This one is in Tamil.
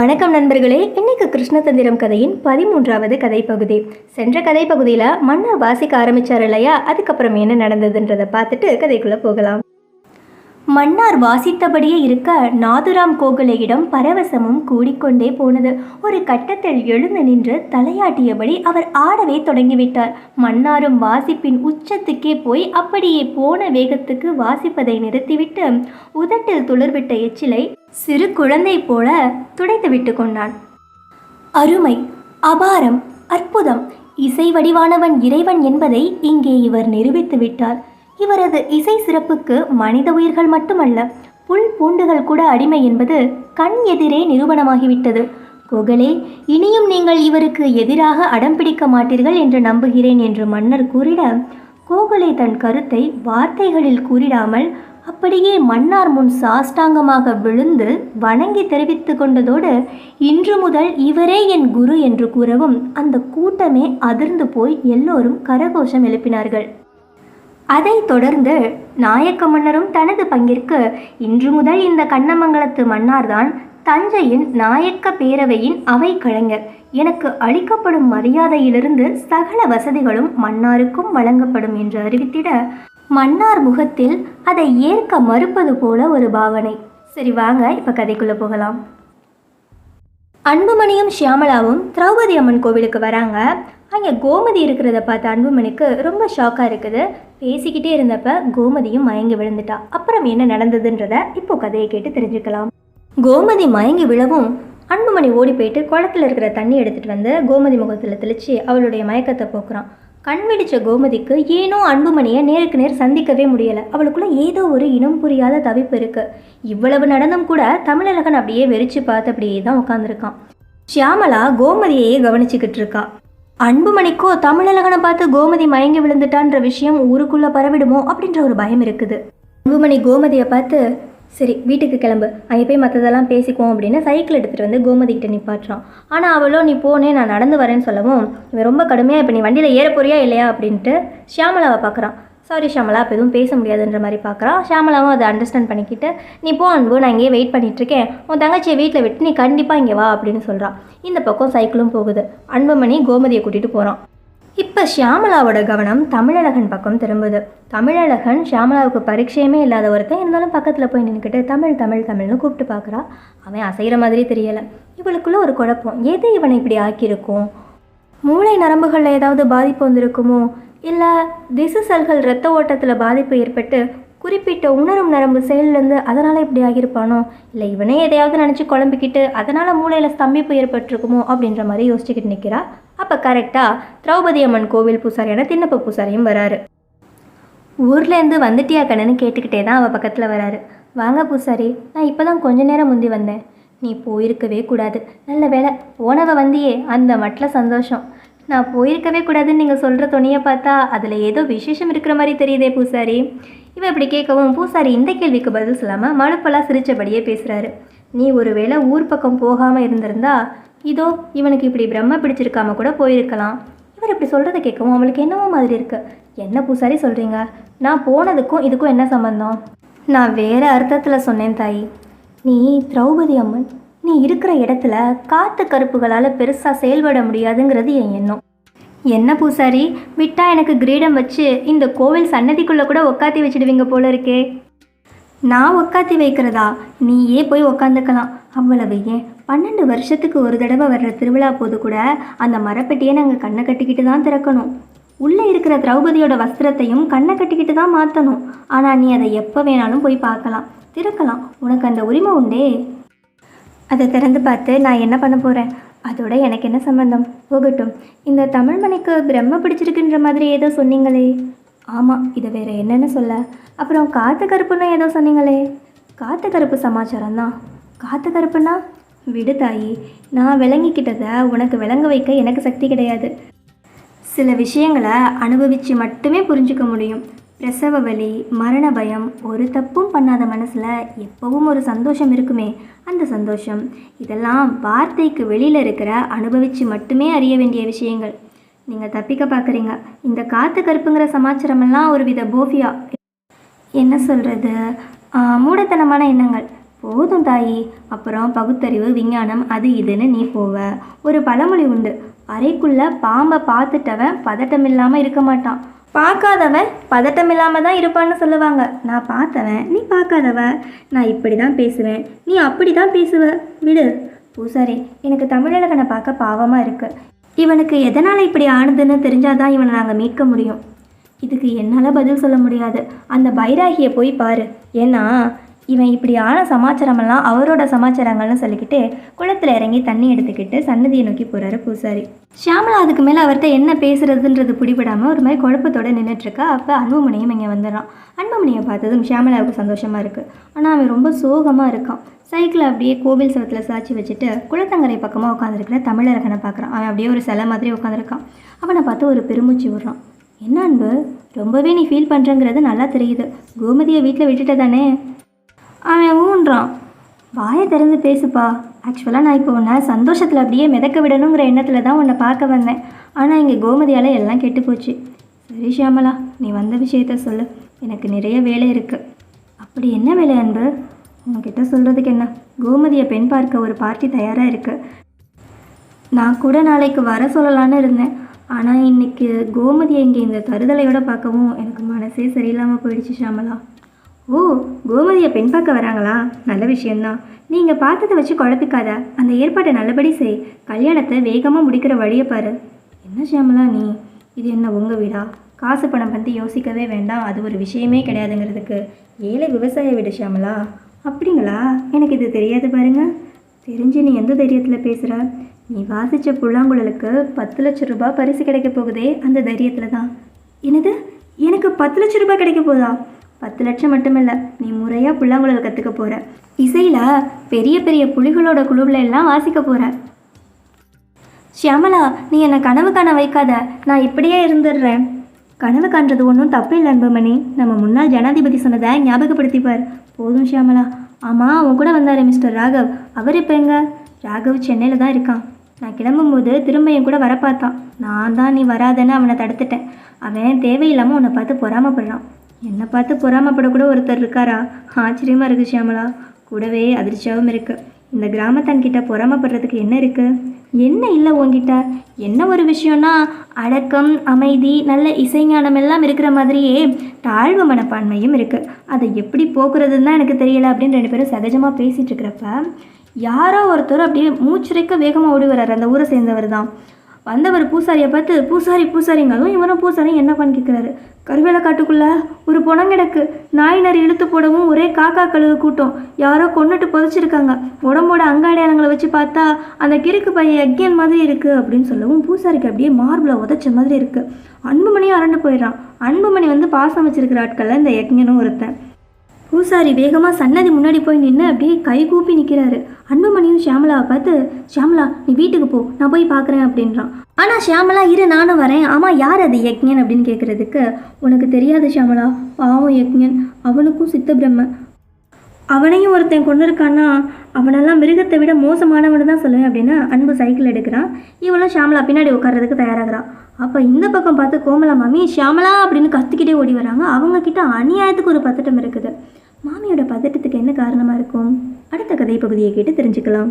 வணக்கம் நண்பர்களே இன்னைக்கு கிருஷ்ணதந்திரம் கதையின் பதிமூன்றாவது கதை பகுதி சென்ற கதை பகுதியில் மன்னர் வாசிக்க ஆரம்பிச்சார் இல்லையா? அதுக்கப்புறம் என்ன நடந்ததுன்றதை பார்த்துட்டு கதைக்குள்ளே போகலாம். மன்னார் வாசித்தபடியே இருக்க நாதுராம் கோகலையிடம் பரவசமும் கூடிக்கொண்டே போனது. ஒரு கட்டத்தில் எழுந்து நின்று தலையாட்டியபடி அவர் ஆடவே தொடங்கிவிட்டார். மன்னாரும் வாசிப்பின் உச்சத்துக்கே போய் அப்படியே போன வேகத்துக்கு வாசிப்பதை நிறுத்திவிட்டு உதட்டில் துளிர்விட்ட எச்சிலை சிறு குழந்தை போல துடைத்து விட்டு கொண்டான். அருமை அபாரம் அற்புதம் இசை வடிவானவன் இறைவன் என்பதை இங்கே இவர் நிரூபித்து விட்டார் இவரது இசை சிறப்புக்கு மனித உயிர்கள் மட்டுமல்ல புல் பூண்டுகள் கூட அடிமை என்பது கண் எதிரே நிரூபணமாகிவிட்டது. கோகலே இனியும் நீங்கள் இவருக்கு எதிராக அடம் பிடிக்க மாட்டீர்கள் என்று நம்புகிறேன் என்று மன்னர் கூறிட கோகலே தன் கருத்தை வார்த்தைகளில் கூறிடாமல் அப்படியே மன்னார் முன் சாஷ்டாங்கமாக விழுந்து வணங்கி தெரிவித்து கொண்டதோடு இன்று முதல் இவரே என் குரு என்று கூறவும் அந்த கூட்டமே அதிர்ந்து போய் எல்லோரும் கரகோஷம் எழுப்பினார்கள். அதைத் தொடர்ந்து நாயக்க மன்னரும் தனது பங்கிற்கு இன்று முதல் இந்த கண்ணமங்கலத்து மன்னார்தான் தஞ்சையின் நாயக்க பேரவையின் அவை கலைஞர் எனக்கு அளிக்கப்படும் மரியாதையிலிருந்து சகல வசதிகளும் மன்னாருக்கும் வழங்கப்படும் என்று அறிவித்திட மன்னார் முகத்தில் அதை ஏற்க மறுப்பது போல ஒரு பாவனை. சரி வாங்க இப்போ கதைக்குள்ளே போகலாம். அன்புமணியும் ஷியாமலாவும் திரௌபதி அம்மன் கோவிலுக்கு வராங்க. அங்கே கோமதி இருக்கிறத பார்த்த அன்புமணிக்கு ரொம்ப ஷாக்காக இருக்குது. பேசிக்கிட்டே இருந்தப்ப கோமதியும் மயங்கி விழுந்துட்டா. அப்புறம் என்ன நடந்ததுன்றத இப்போ கதையை கேட்டு தெரிஞ்சுக்கலாம். கோமதி மயங்கி விழவும் அன்புமணி ஓடி போயிட்டு குளத்துல இருக்கிற தண்ணி எடுத்துகிட்டு வந்து கோமதி முகத்தில் தெளித்து அவளுடைய மயக்கத்தை போக்குறான். கண் விழிச்ச கோமதிக்கு ஏனோ அன்புமணியை நேருக்கு நேர் சந்திக்கவே முடியலை. அவளுக்குள்ள ஏதோ ஒரு இனம் புரியாத தவிப்பு இருக்கு. இவ்வளவு நடந்தும் கூட தமிழகன் அப்படியே வெறிச்சு பார்த்து அப்படியே தான் உட்காந்துருக்கான் ஷியாமலா கோமதியையே கவனிச்சுக்கிட்டு இருக்கா. அன்புமணிக்கோ தமிழழகனை பார்த்து கோமதி மயங்கி விழுந்துட்டான்ற விஷயம் ஊருக்குள்ளே பரவிடுமோ அப்படின்ற ஒரு பயம் இருக்குது. அன்புமணி கோமதியை பார்த்து சரி வீட்டுக்கு கிளம்பு. அங்கே போய் மற்றதெல்லாம் பேசிக்குவோம் அப்படின்னு சைக்கிள் எடுத்துகிட்டு வந்து கோமதிக்கிட்ட நிப்பாட்டுறான். ஆனால் அவளோ நீ போனே நான் நடந்து வரேன்னு சொல்லவும் இவன் ரொம்ப கடுமையாக இப்போ நீ வண்டியில் ஏற போறியா இல்லையா? அப்படின்ட்டு ஷியாமலாவை பார்க்குறான் சாரி ஷாமலா அப்போ எதுவும் பேச முடியாதுன்ற மாதிரி பார்க்குறான் ஷாமலாவும் அதை அண்டர்ஸ்டாண்ட் பண்ணிக்கிட்டு நீ போ அன்பு நான் இங்கேயே வெயிட் பண்ணிகிட்ருக்கேன் இருக்கேன் உன் தங்கச்சியை வீட்டில் விட்டு நீ கண்டிப்பாக இங்கே வா அப்படின்னு சொல்கிறான் இந்த பக்கம் சைக்கிளும் போகுது. அன்புமணி கோமதியை கூட்டிகிட்டு போகிறான் இப்போ ஷியாமலாவோட கவனம் தமிழழகன் பக்கம் திரும்புது. தமிழழகன் ஷியாமலாவுக்கு பரீட்சையுமே இல்லாத ஒருத்தன் இருந்தாலும் பக்கத்தில் போய் நின்றுக்கிட்டு தமிழ் தமிழ் தமிழ்னு கூப்பிட்டு பார்க்குறா அவன் அசைகிற மாதிரி தெரியலை. இவளுக்குள்ளே ஒரு குழப்பம். எது இவனை இப்படி ஆக்கியிருக்கும்? மூளை நரம்புகளில் ஏதாவது பாதிப்பு வந்திருக்குமோ? இல்லை திசு செல்கள் இரத்த ஓட்டத்தில் பாதிப்பு ஏற்பட்டு குறிப்பிட்ட உணரும் நரம்பு செயல்லேருந்து அதனால் இப்படி ஆகியிருப்பானோ? இல்லை இவனே எதையாவது நினச்சி குழம்பிக்கிட்டு அதனால் மூளையில் ஸ்தம்பிப்பு ஏற்பட்டிருக்குமோ? அப்படின்ற மாதிரி யோசிச்சுக்கிட்டு நிற்கிறா அப்போ கரெக்டாக திரௌபதி அம்மன் கோவில் பூசாரியான திண்ணப்ப பூசாரியும் வராரு. ஊர்லேருந்து வந்துட்டியா கண்ணன்னு கேட்டுக்கிட்டே தான் அவள் பக்கத்தில் வராரு. வாங்க பூசாரி நான் இப்போ தான் கொஞ்ச நேரம் முந்தி வந்தேன். நீ போயிருக்கவே கூடாது. நல்ல வேலை உணவை வந்தியே அந்த மட்டில் சந்தோஷம். நான் போயிருக்கவே கூடாதுன்னு நீங்கள் சொல்கிற துணியை பார்த்தா அதில் ஏதோ விசேஷம் இருக்கிற மாதிரி தெரியுதே பூசாரி. இவன் இப்படி கேட்கவும் பூசாரி இந்த கேள்விக்கு பதில் சொல்லாமல் மழுப்பெல்லாம் சிரித்தபடியே பேசுகிறாரு நீ ஒருவேளை ஊர் பக்கம் போகாமல் இருந்திருந்தா இதோ இவனுக்கு இப்படி பிரம்ம பிடிச்சிருக்காம கூட போயிருக்கலாம். இவர் இப்படி சொல்கிறத கேட்கவும் அவளுக்கு என்னவோ மாதிரி இருக்குது என்ன பூசாரி சொல்கிறீங்க நான் போனதுக்கும் இதுக்கும் என்ன சம்மந்தம் நான் வேறு அர்த்தத்தில் சொன்னேன் தாய். நீ திரௌபதி அம்மன் நீ இருக்கிற இடத்துல காத்து கருப்புகளால் பெருசாக செயல்பட முடியாதுங்கிறது என் எண்ணம். என்ன பூசாரி? விட்டா எனக்கு கிரீடம் வச்சு இந்த கோவில் சன்னதிக்குள்ளே கூட உக்காத்தி வச்சிடுவீங்க போல இருக்கே. நான் உக்காத்தி வைக்கிறதா? நீயே போய் உக்காந்துக்கலாம். அவ்வளவு ஏன்? பன்னெண்டு வருஷத்துக்கு ஒரு தடவை வர்ற திருவிழா போது கூட அந்த மரப்பெட்டியை நாங்கள் கண்ணை கட்டிக்கிட்டு தான் திறக்கணும். உள்ளே இருக்கிற திரௌபதியோட வஸ்திரத்தையும் கண்ணை கட்டிக்கிட்டு தான் மாற்றணும் ஆனால் நீ அதை எப்போ வேணாலும் போய் பார்க்கலாம். திறக்கலாம். உனக்கு அந்த உரிமை உண்டே. அதை திறந்து பார்த்து நான் என்ன பண்ண போகிறேன் அதோட எனக்கு என்ன சம்பந்தம்? போகட்டும். இந்த தமிழ்மணிக்கு பிரம்ம பிடிச்சிருக்குன்ற மாதிரி ஏதோ சொன்னீங்களே. ஆமாம் இதை வேற என்னன்னு சொல்ல. அப்புறம் காத்து கருப்புன்னு ஏதோ சொன்னீங்களே. காத்து கருப்பு சமாச்சாரம் தான். காத்து கருப்புன்னா விடு தாயி நான் விளங்கிக்கிட்டதை உனக்கு விளங்க வைக்க எனக்கு சக்தி கிடையாது. சில விஷயங்களை அனுபவித்து மட்டுமே புரிஞ்சுக்க முடியும். பிரசவ வலி மரண பயம் ஒரு தப்பும் பண்ணாத மனசில் எப்பவும் ஒரு சந்தோஷம் இருக்குமே. அந்த சந்தோஷம் இதெல்லாம் வார்த்தைக்கு வெளியில் இருக்கிற அனுபவித்து மட்டுமே அறிய வேண்டிய விஷயங்கள். நீங்கள் தப்பிக்க பார்க்குறீங்க இந்த காற்று கருப்புங்கிற சமாச்சாரமெல்லாம் ஒரு வித போஃபியா. என்ன சொல்கிறது மூடத்தனமான எண்ணங்கள். போதும் தாயி. அப்புறம் பகுத்தறிவு விஞ்ஞானம் அது இதுன்னு நீ போவ. ஒரு பழமொழி உண்டு. அறைக்குள்ளே பாம்பை பார்த்துட்டவன் பதட்டம் இல்லாமல் இருக்க மாட்டான். பார்க்காதவன் பதட்டம் இல்லாமல் தான் இருப்பான்னு சொல்லுவாங்க. நான் பார்த்தவன் நீ பார்க்காதவ. நான் இப்படி தான் பேசுவேன். நீ அப்படி தான் பேசுவ. விடு. பூசாரி எனக்கு தமிழகனை பார்க்க பாவமாக இருக்குது இவனுக்கு எதனால் இப்படி ஆனதுன்னு தெரிஞ்சால் தான் இவனை நாங்கள் மீட்க முடியும். இதுக்கு என்னால் பதில் சொல்ல முடியாது. அந்த பைராகியை போய் பாரு. ஏன்னா இவன் இப்படி ஆன சமாச்சாரமெல்லாம் அவரோட சமாச்சாரங்கள்னு சொல்லிக்கிட்டு குளத்தில் இறங்கி தண்ணி எடுத்துக்கிட்டு சன்னதியை நோக்கி போகிறாரு பூசாரி. ஷியாமலா அதுக்கு மேலே அவர்கிட்ட என்ன பேசுறதுன்றது பிடிபடாமல் ஒரு மாதிரி குழப்பத்தோடு நின்றுட்டுருக்கா அப்போ அன்புமணியும் இங்கே வந்துடுறான். அன்புமணியை பார்த்ததும் ஷியாமலாவுக்கு சந்தோஷமாக இருக்குது ஆனால் அவன் ரொம்ப சோகமாக இருக்கான். சைக்கிளை அப்படியே கோவில் சவத்தில் சாய்ச்சி வச்சுட்டு குளத்தங்கரை பக்கமாக உட்காந்துருக்கிற தமிழரகனை பார்க்குறான். அவன் அப்படியே ஒரு சிலை மாதிரி உட்காந்துருக்கான் அவனை பார்த்து ஒரு பெருமூச்சு விடுறான் என்ன அன்பு? ரொம்பவே நீ ஃபீல் பண்ணுறங்கிறது நல்லா தெரியுது. கோமதியை வீட்டில் விட்டுட்ட தானே அவன் ஊன்றான். வாயை திறந்து பேசுப்பா. ஆக்சுவலாக நான் இப்போ உன்னை சந்தோஷத்தில் அப்படியே மிதக்க விடணுங்கிற எண்ணத்தில் தான் உன்னை பார்க்க வந்தேன். ஆனால் இங்கே கோமதியால் எல்லாம் கெட்டு போச்சு. சரி ஷியாமலா நீ வந்த விஷயத்த சொல்லு. எனக்கு நிறைய வேலை இருக்குது அப்படி என்ன வேலை அன்பு? உங்ககிட்ட சொல்கிறதுக்கு என்ன? கோமதியை பெண் பார்க்க ஒரு பார்ட்டி தயாராக இருக்குது நான் கூட நாளைக்கு வர சொல்லலான்னு இருந்தேன். ஆனால் இன்னைக்கு கோமதியை இங்கே இந்த தருதலையோடு பார்க்கவும் எனக்கு மனசே சரியில்லாமல் போயிடுச்சு ஷியாமலா. ஓ கோமதியை பெண் பார்க்க வராங்களா? நல்ல விஷயந்தான் நீங்கள் பார்த்ததை வச்சு குழப்பிக்காத. அந்த ஏற்பாட்டை நல்லபடி செய். கல்யாணத்தை வேகமாக முடிக்கிற வழியை பாரு. என்ன ஷியாமலா நீ? இது என்ன உங்கள் வீடா? காசு பணம் பற்றி யோசிக்கவே வேண்டாம். அது ஒரு விஷயமே கிடையாதுங்கிறதுக்கு. ஏழை விவசாய வீடு ஷியாமலா. அப்படிங்களா? எனக்கு இது தெரியாது பாருங்க. தெரிஞ்சு நீ எந்த தைரியத்தில் பேசுகிற நீ வாசித்த புல்லாங்குழலுக்கு பத்து லட்ச ரூபாய் பரிசு கிடைக்க போகுதே அந்த தைரியத்தில் தான் என்னது? எனக்கு பத்து லட்ச ரூபாய் கிடைக்க போதா? பத்து லட்சம் மட்டுமில்ல நீ முறையாக புல்லாங்குழல் கற்றுக்க போகிற இசையில் பெரிய பெரிய புலிகளோட குழுவில் எல்லாம் வாசிக்க போகிற ஷியாமலா நீ என்னை கனவு காண வைக்காத. நான் இப்படியே இருந்துடுறேன். கனவு காண்றது ஒன்றும் தப்பு இல்லை அன்புமணி. நம்ம முன்னாள் ஜனாதிபதி சொன்னதை ஞாபகப்படுத்திப்பார். போதும் ஷியாமலா. ஆமாம் அவன் கூட வந்தார் மிஸ்டர் ராகவ். அவர் இப்போ எங்க? ராகவ் சென்னையில் தான் இருக்கான். நான் கிளம்பும்போது திரும்ப என் கூட வர பார்த்தான். நான் தான் நீ வராதேன்னு அவனை தடுத்துட்டேன். அவன் தேவையில்லாமல் உன்னை பார்த்து பொறாமப்படுறான். என்னை பார்த்து பொறாமப்படக்கூட ஒருத்தர் இருக்காரா? ஆச்சரியமாக இருக்கு ஷியாமலா. கூடவே அதிர்ச்சியாகவும் இருக்குது இந்த கிராமத்தான்கிட்ட பொறாமப்படுறதுக்கு என்ன இருக்குது என்ன இல்லை உன்கிட்ட? என்ன ஒரு விஷயம்னா அடக்கம் அமைதி நல்ல இசைஞானம் எல்லாம் இருக்கிற மாதிரியே தாழ்வு மனப்பான்மையும் இருக்குது அதை எப்படி போக்குறதுன்னு தான் எனக்கு தெரியல அப்படின்னு ரெண்டு பேரும் சகஜமாக பேசிகிட்டு இருக்கிறப்ப யாரோ ஒருத்தர் அப்படியே மூச்சுரைக்க வேகமாக ஓடி வர்றாரு. அந்த ஊரை சேர்ந்தவர் தான். வந்தவர் பூசாரியை பார்த்து பூசாரி பூசாரிங்கிறதும் இவரும் பூசாரி என்ன பண்ணி கேட்குறாரு கருவேல காட்டுக்குள்ள ஒரு புணம் கிடக்கு இழுத்து போடவும் ஒரே காக்கா கழுகு கூட்டம். யாரோ கொன்னுட்டு புதைச்சிருக்காங்க. உடம்போட அங்க அடையாளங்களை வச்சு பார்த்தா அந்த கிறுக்கு பையன் யக்ஞன் மாதிரி இருக்கு அப்படின்னு சொல்லவும் பூசாரிக்கு அப்படியே மார்பில் உதச்ச மாதிரி இருக்கு. அன்புமணியும் அரண்டு போயிடுறான். அன்புமணி வந்து பாசம் வச்சிருக்கிற ஆட்களில் இந்த யக்ஞனும் ஒருத்தன். பூசாரி வேகமாக சன்னதி முன்னாடி போய் நின்று அப்படியே கை கூப்பி நிற்கிறாரு அன்புமணியும் ஷியாமலாவை பார்த்து ஷியாமலா நீ வீட்டுக்கு போ நான் போய் பார்க்குறேன் அப்படின்றான். ஆனால் ஷியாமலா இரு நானும் வரேன். ஆமாம் யார் அது யக்ஞன்? அப்படின்னு கேட்குறதுக்கு உனக்கு தெரியாது ஷியாமலா. பாவம் யக்ஞன். அவனுக்கும் சித்த பிரம்ம அவனையும் ஒருத்தன் கொண்டு இருக்கான்னா அவனெல்லாம் மிருகத்தை விட மோசமானவனு தான் சொல்லுவேன் அப்படின்னு அன்பு சைக்கிள் எடுக்கிறான். இவளும் ஷாமலா பின்னாடி உட்கார்றதுக்கு தயாராகிறான் அப்போ இந்த பக்கம் பார்த்து கோமலா மாமி ஷாமலா அப்படின்னு கத்திக்கிட்டே ஓடி வராங்க. அவங்கக்கிட்ட அநியாயத்துக்கு ஒரு பதட்டம் இருக்குது. மாமியோட பதட்டத்துக்கு என்ன காரணமாக இருக்கும்? அடுத்த கதை பகுதியை கேட்டு தெரிஞ்சுக்கலாம்.